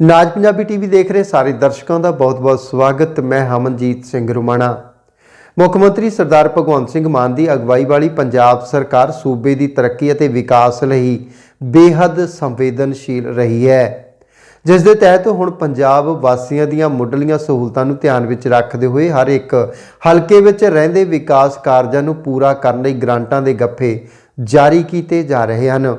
ਨਾਜ Punjabi TV ਦੇਖ ਰਹੇ ਸਾਰੇ ਦਰਸ਼ਕਾਂ ਦਾ ਬਹੁਤ-ਬਹੁਤ ਸਵਾਗਤ। ਮੈਂ ਹਮਨਜੀਤ ਸਿੰਘ ਰੁਮਾਣਾ। ਮੁੱਖ ਮੰਤਰੀ ਸਰਦਾਰ ਭਗਵੰਤ ਸਿੰਘ ਮਾਨ ਦੀ ਅਗਵਾਈ ਵਾਲੀ ਪੰਜਾਬ ਸਰਕਾਰ ਸੂਬੇ ਦੀ ਤਰੱਕੀ ਅਤੇ ਵਿਕਾਸ ਲਈ ਬੇਹੱਦ ਸੰਵੇਦਨਸ਼ੀਲ ਰਹੀ ਹੈ। ਜਿਸ ਦੇ ਤਹਿਤ ਹੁਣ ਪੰਜਾਬ ਵਾਸੀਆਂ ਦੀਆਂ ਮੁੱਢਲੀਆਂ ਸਹੂਲਤਾਂ ਨੂੰ ਧਿਆਨ ਵਿੱਚ ਰੱਖਦੇ ਹੋਏ ਹਰ ਇੱਕ ਹਲਕੇ ਵਿੱਚ ਰਹਿੰਦੇ ਵਿਕਾਸ ਕਾਰਜਾਂ ਨੂੰ ਪੂਰਾ ਕਰਨ ਲਈ ਗ੍ਰਾਂਟਾਂ ਦੇ ਗੱਫੇ ਜਾਰੀ ਕੀਤੇ ਜਾ ਰਹੇ ਹਨ।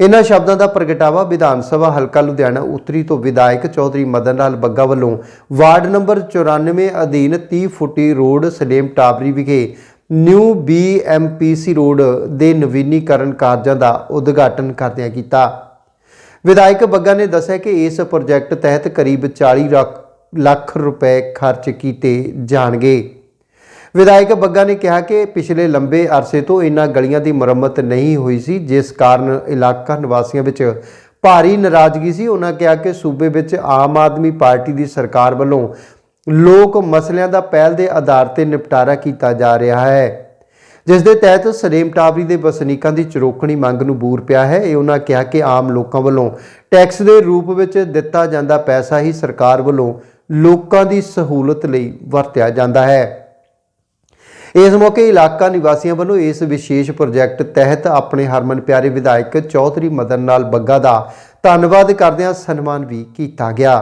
ਇਹਨਾਂ ਸ਼ਬਦਾਂ ਦਾ ਪ੍ਰਗਟਾਵਾ ਵਿਧਾਨ ਸਭਾ ਹਲਕਾ ਲੁਧਿਆਣਾ ਉੱਤਰੀ ਤੋਂ ਵਿਧਾਇਕ ਚੌਧਰੀ ਮਦਨ ਲਾਲ ਬੱਗਾ ਵੱਲੋਂ ਵਾਰਡ ਨੰਬਰ 94 ਅਧੀਨ 30 ਫੁੱਟੀ ਰੋਡ ਸਲੇਮ ਟਾਬਰੀ ਵਿਖੇ ਨਿਊ ਬੀਐਮਪੀਸੀ ਰੋਡ ਦੇ ਨਵੀਨੀਕਰਨ ਕਾਰਜਾਂ ਦਾ ਉਦਘਾਟਨ ਕਰਦਿਆਂ ਕੀਤਾ। ਵਿਧਾਇਕ ਬੱਗਾ ਨੇ ਦੱਸਿਆ ਕਿ ਇਸ ਪ੍ਰੋਜੈਕਟ ਤਹਿਤ ਕਰੀਬ 40 ਲੱਖ- ਲੱਖ ਰੁਪਏ ਖਰਚ ਕੀਤੇ ਜਾਣਗੇ। ਵਿਧਾਇਕ ਬੱਗਾ ਨੇ ਕਿਹਾ ਕਿ ਪਿਛਲੇ ਲੰਬੇ ਅਰਸੇ ਤੋਂ ਇਨ੍ਹਾਂ ਗਲੀਆਂ ਦੀ ਮੁਰੰਮਤ ਨਹੀਂ ਹੋਈ ਸੀ, ਜਿਸ ਕਾਰਨ ਇਲਾਕਾ ਨਿਵਾਸੀਆਂ ਵਿੱਚ ਭਾਰੀ ਨਾਰਾਜ਼ਗੀ ਸੀ। ਉਹਨਾਂ ਕਿਹਾ ਕਿ ਸੂਬੇ ਵਿੱਚ ਆਮ ਆਦਮੀ ਪਾਰਟੀ ਦੀ ਸਰਕਾਰ ਵੱਲੋਂ ਲੋਕ ਮਸਲਿਆਂ ਦਾ ਪਹਿਲ ਦੇ ਆਧਾਰ ਤੇ ਨਿਪਟਾਰਾ ਕੀਤਾ ਜਾ ਰਿਹਾ ਹੈ, ਜਿਸ ਦੇ ਤਹਿਤ ਸਲੇਮ ਟਾਵਰੀ ਦੇ ਵਸਨੀਕਾਂ ਦੀ ਚਰੋਕਣੀ ਮੰਗ ਨੂੰ ਬੂਰ ਪਿਆ ਹੈ। ਇਹ ਉਹਨਾਂ ਕਿਹਾ ਕਿ ਆਮ ਲੋਕਾਂ ਵੱਲੋਂ ਟੈਕਸ ਦੇ ਰੂਪ ਵਿੱਚ ਦਿੱਤਾ ਜਾਂਦਾ ਪੈਸਾ ਹੀ ਸਰਕਾਰ ਵੱਲੋਂ ਲੋਕਾਂ ਦੀ ਸਹੂਲਤ ਲਈ ਵਰਤਿਆ ਜਾਂਦਾ ਹੈ। ਇਸ ਮੌਕੇ ਇਲਾਕਾ ਨਿਵਾਸੀਆਂ ਵੱਲੋਂ ਇਸ ਵਿਸ਼ੇਸ਼ ਪ੍ਰੋਜੈਕਟ ਤਹਿਤ ਆਪਣੇ ਹਰਮਨ ਪਿਆਰੇ ਵਿਧਾਇਕ ਚੌਧਰੀ ਮਦਨ ਲਾਲ ਬੱਗਾ ਦਾ ਧੰਨਵਾਦ ਕਰਦਿਆਂ ਸਨਮਾਨ ਵੀ ਕੀਤਾ ਗਿਆ।